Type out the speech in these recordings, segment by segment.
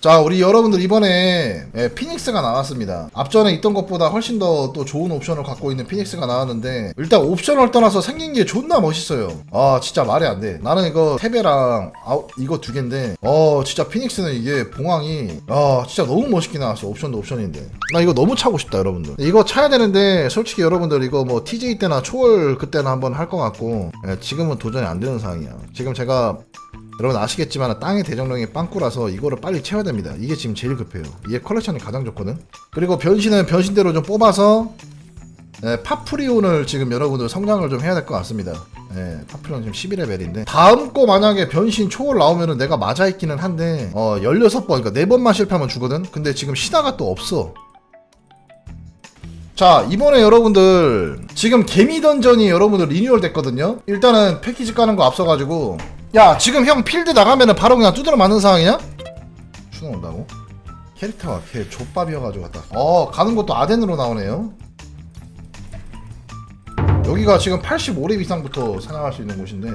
자 우리 여러분들 이번에 예, 피닉스가 나왔습니다. 앞전에 있던 것보다 훨씬 더 또 좋은 옵션을 갖고 있는 피닉스가 나왔는데 일단 옵션을 떠나서 생긴 게 존나 멋있어요. 아 진짜 말이 안 돼. 나는 이거 테베랑 아우, 이거 두 개인데 어 진짜 피닉스는 이게 봉황이 아 진짜 너무 멋있게 나왔어. 옵션도 옵션인데. 나 이거 너무 차고 싶다 여러분들. 이거 차야 되는데 솔직히 여러분들 이거 뭐 TJ 때나 초월 그때나 한번 할 것 같고 예, 지금은 도전이 안 되는 상황이야. 지금 제가 여러분 아시겠지만 땅의 대정령이 빵꾸라서 이거를 빨리 채워야 됩니다. 이게 지금 제일 급해요. 이게 컬렉션이 가장 좋거든. 그리고 변신은 변신대로 좀 뽑아서 예, 파프리온을 지금 여러분들 성장을 좀 해야 될 것 같습니다. 예, 파프리온 지금 11레벨인데 다음 거 만약에 변신 초월 나오면은 내가 맞아 있기는 한데 어 16번 그러니까 4번만 실패하면 주거든. 근데 지금 시다가 또 없어. 자 이번에 여러분들 지금 개미 던전이 여러분들 리뉴얼 됐거든요 일단은 패키지 까는 거 앞서가지고 야 지금 형 필드 나가면은 바로 그냥 두드려 맞는 상황이냐? 추노 온다고? 캐릭터가 걔 족밥이어가지고 갔다 어 가는 것도 아덴으로 나오네요 여기가 지금 85렙 이상부터 사냥할 수 있는 곳인데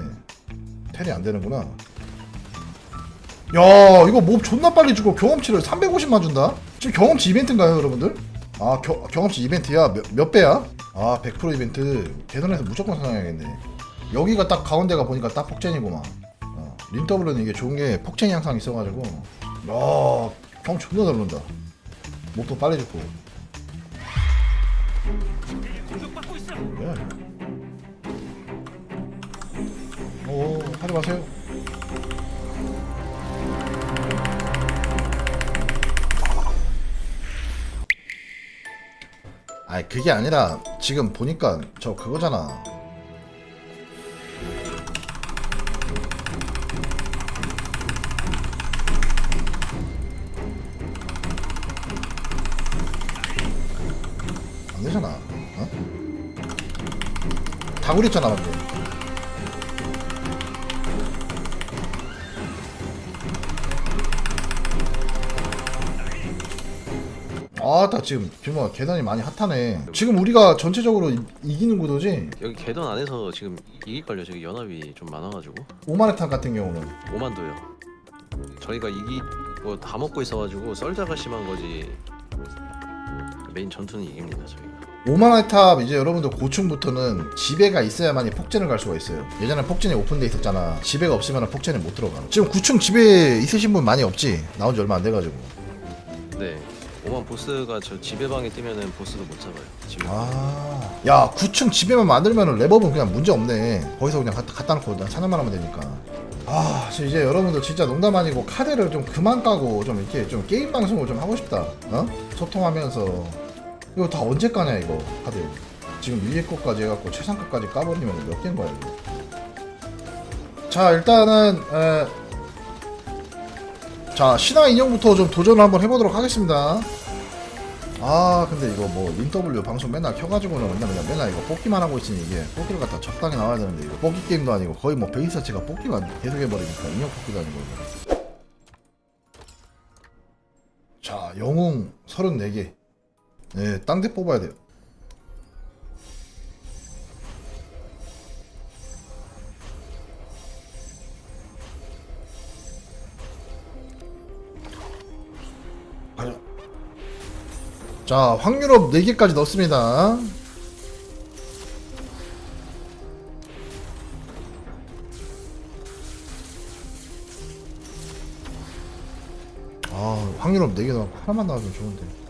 텔이 안 되는구나 야 이거 몹 존나 빨리 주고 경험치를 350만 준다? 지금 경험치 이벤트인가요 여러분들? 아 겨, 경험치 이벤트야 몇, 몇 배야? 아 100% 이벤트 대전에서 무조건 사냥해야겠네 여기가 딱 가운데가 보니까 딱 폭젠이구만 어, 림더블은 이게 좋은 게 폭젠 양상 있어가지고 야 경험 존나 잘 논다. 몹도 빨리 죽고. 이거? 오 하지 마세요. 아니 그게 아니라 지금 보니까 저 그거잖아 다구리 있잖아 방금 아나 지금 지금 계단이 많이 핫하네. 지금 우리가 전체적으로 이, 이기는 구도지? 여기 계단 안에서 지금 이길걸요? 저기 연합이 좀 많아가지고. 오마네탄 같은 경우는? 5만도요. 저희가 이기 뭐다 먹고 있어가지고 썰자가 심한 거지. 메인 전투는 이깁니다 저희가 오마나탑 이제 여러분들 고층부터는 지배가 있어야만이 폭젠을 갈 수가 있어요. 예전에 폭젠이 오픈돼 있었잖아. 지배가 없으면 폭젠이 못 들어가. 지금 9층 지배 있으신 분 많이 없지? 나온 지 얼마 안 돼가지고. 네 5만 보스가 저 지배방에 뜨면은 보스도 못 잡아요 지금 아, 야 9층 지배만 만들면 랩업은 그냥 문제 없네. 거기서 그냥 갖다, 갖다 놓고 그냥 사냥만 하면 되니까. 아, 저 이제 여러분들 진짜 농담 아니고 카드를 좀 그만 까고 좀 이렇게 좀 게임 방송을 좀 하고 싶다. 어? 소통하면서 이거 다 언제 까냐 이거 카드. 지금 위에 것까지 해갖고 최상급까지 까버리면 몇 개인 거야 이거. 자 일단은 에... 자 신화 인형부터 좀 도전을 한번 해보도록 하겠습니다. 아 근데 이거 뭐 린W 방송 맨날 켜가지고는 맨날 그냥 맨날 이거 뽑기만 하고 있으니 이게 뽑기를 갖다 적당히 나와야 되는데 이거 뽑기 게임도 아니고 거의 뭐 베이스 자체가 뽑기만 계속 해버리니까 인형 뽑기도 아니고 이거. 자 영웅 34개 네 땅대 뽑아야 돼요. 가자 자 확률업 4개까지 넣습니다. 아 확률업 4개 넣고 하나만 나와주면 좋은데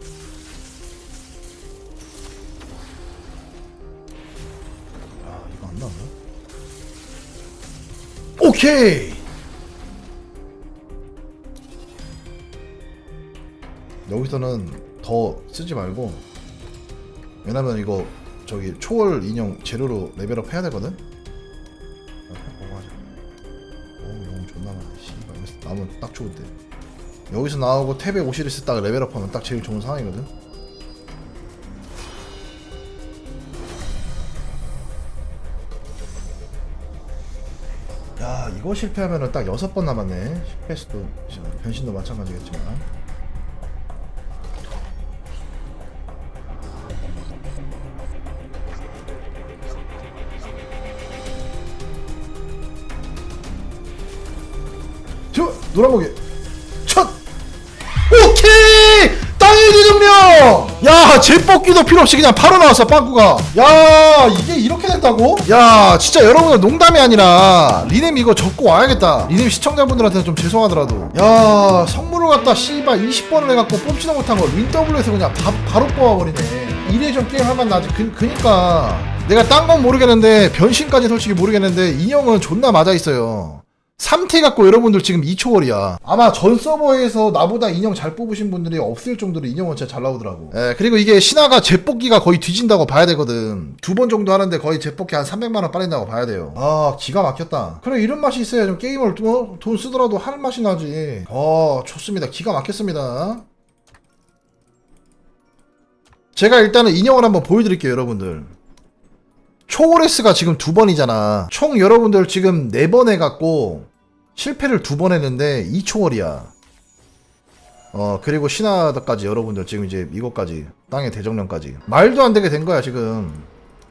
오케이. 여기서는 더 쓰지 말고 왜냐면 이거 저기 초월 인형 재료로 레벨업 해야 되거든? 아, 보고 하자 오 영웅 존나 많아 씨발. 여기서 나오면 딱 좋은데. 여기서 나오고 탭에 오시리스 딱 레벨업 하면 딱 제일 좋은 상황이거든 이거 실패하면은 딱 여섯 번 남았네. 실패수도 변신도 마찬가지겠지만. 저 노란고기 첫 오케이 땅의 기정력 야 제 뽑기도 필요 없이 그냥 바로 나왔어 빵꾸가. 야 이게 이렇게 됐다고? 야 진짜 여러분들 농담이 아니라 리넴 이거 접고 와야겠다. 리넴 시청자분들한테 좀 죄송하더라도. 야 선물을 갖다 씨발 20번을 해갖고 뽑지도 못한 걸 윈더블에서 그냥 바, 바로 뽑아버리네. 이래 좀 게임 할만 나지. 그, 그니까. 내가 딴 건 모르겠는데 변신까지 솔직히 모르겠는데 인형은 존나 맞아 있어요 3태 갖고 여러분들 지금 2초월이야. 아마 전 서버에서 나보다 인형 잘 뽑으신 분들이 없을 정도로 인형은 진짜 잘 나오더라고. 예, 그리고 이게 신화가 재뽑기가 거의 뒤진다고 봐야 되거든. 두 번 정도 하는데 거의 재뽑기 한 300만원 빠진다고 봐야 돼요. 아, 기가 막혔다. 그래, 이런 맛이 있어야 좀 게임을 또, 돈 쓰더라도 할 맛이 나지. 어, 좋습니다. 기가 막혔습니다. 제가 일단은 인형을 한번 보여드릴게요, 여러분들. 초월레스가 지금 두 번이잖아. 총 여러분들 지금 네 번 해갖고 실패를 두 번 했는데 2초월이야. 어, 그리고 신화까지 여러분들 지금 이제 이것까지 땅의 대정령까지 말도 안 되게 된 거야 지금.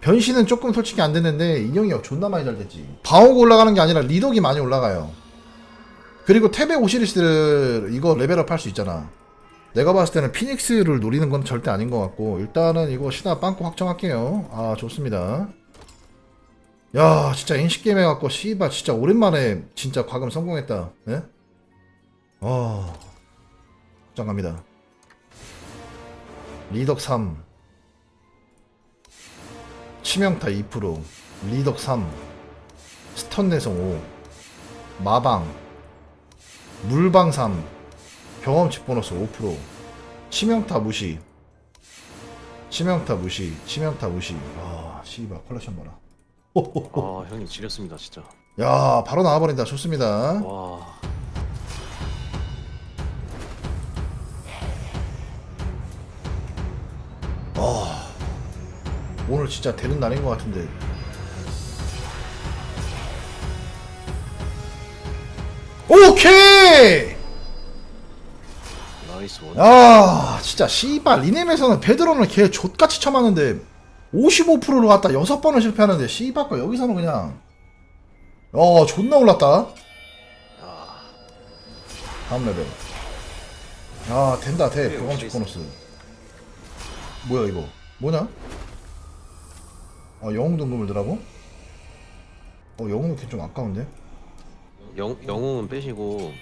변신은 조금 솔직히 안 됐는데 인형이 존나 많이 잘 됐지. 방어가 올라가는 게 아니라 리덕이 많이 올라가요. 그리고 탭의 오시리스를 이거 레벨업 할 수 있잖아. 내가 봤을 때는 피닉스를 노리는 건 절대 아닌 것 같고 일단은 이거 신화 빵꾸 확정할게요. 아 좋습니다. 야 진짜 인식게임 해갖고 씨발 진짜 오랜만에 진짜 과금 성공했다. 예? 어 확정 갑니다. 리덕 3 치명타 2% 리덕 3 스턴 내성 5 마방. 물방 3 경험치 보너스 5% 치명타 무시. 치명타 무시. 치명타 무시. 아 씨발 컬렉션 봐라 아 형님 지렸습니다 진짜. 야 바로 나와버린다 좋습니다 와. 오늘 진짜 되는 날인 것 같은데 오케이 나이스 원. 야 진짜 씨발 리넴에서는 베드로는 걔 족같이 쳐맞는데 55%로 갔다 6번을 실패하는데 거 여기서는 그냥. 어 존나 올랐다. 아, 다음 레벨. 야 된다 돼. 네, 경험치 역시 보너스. 뭐야 이거? 뭐냐? 아 영웅 등급을 드라고? 어 영웅은 걔좀 아까운데? 영 영웅은 빼시고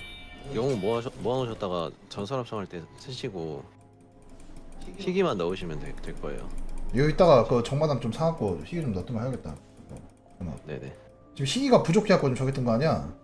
영웅 모아 모아놓으셨다가 전설 합성할 때 쓰시고 희귀만 넣으시면 될, 될 거예요. 이거 이따가 그 정마담 좀 사갖고 희귀 좀 넣었던 거 해야겠다 어. 네네. 지금 희귀가 부족해갖고 좀 저기 했던 거 아니야?